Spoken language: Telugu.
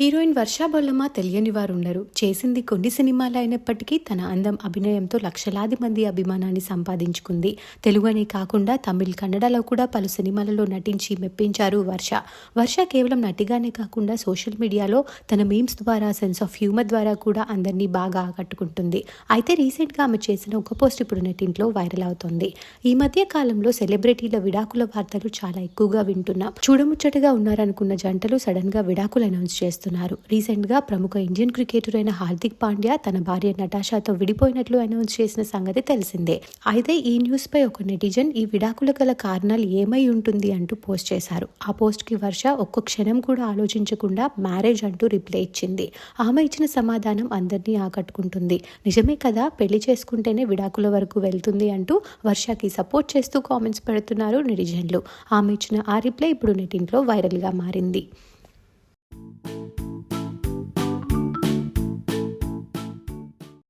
హీరోయిన్ వర్షా బొల్లమ్మ తెలియని వారు ఉండరు చేసింది కొన్ని సినిమాలు అయినప్పటికీ తన అందం అభినయంతో లక్షలాది మంది అభిమానాన్ని సంపాదించుకుంది. తెలుగునే కాకుండా తమిళ్ కన్నడలో కూడా పలు సినిమాలలో నటించి మెప్పించారు వర్ష. వర్ష కేవలం నటిగానే కాకుండా సోషల్ మీడియాలో తన మీమ్స్ ద్వారా సెన్స్ ఆఫ్ హ్యూమర్ ద్వారా కూడా అందరినీ బాగా ఆకట్టుకుంటుంది. అయితే రీసెంట్గా ఆమె చేసిన ఒక పోస్ట్ ఇప్పుడు నెటింట్లో వైరల్ అవుతోంది. ఈ మధ్య కాలంలో సెలబ్రిటీల విడాకుల వార్తలు చాలా ఎక్కువగా వింటున్నాం. చూడముచ్చటగా ఉన్నారనుకున్న జంటలు సడన్గా విడాకులు అనౌన్స్ చేస్తున్నారు. చేస్తున్నారు. రీసెంట్గా ప్రముఖ ఇండియన్ క్రికెటర్ అయిన హార్దిక్ పాండ్యా తన భార్య నటాషాతో విడిపోయినట్లు అనౌన్స్ చేసిన సంగతి తెలిసిందే. అయితే ఈ న్యూస్ పై ఒక నెటిజన్ ఈ విడాకుల గల కారణాలు ఏమై ఉంటుంది అంటూ పోస్ట్ చేశారు. ఆ పోస్ట్కి వర్ష ఒక్క క్షణం కూడా ఆలోచించకుండా మ్యారేజ్ అంటూ రిప్లై ఇచ్చింది. ఆమె ఇచ్చిన సమాధానం అందరినీ ఆకట్టుకుంటుంది. నిజమే కదా పెళ్ళి చేసుకుంటేనే విడాకుల వరకు వెళ్తుంది అంటూ వర్షకి సపోర్ట్ చేస్తూ కామెంట్స్ పెడుతున్నారు నెటిజన్లు. ఆమె ఇచ్చిన ఆ రిప్లై ఇప్పుడు నెటింట్లో వైరల్గా మారింది.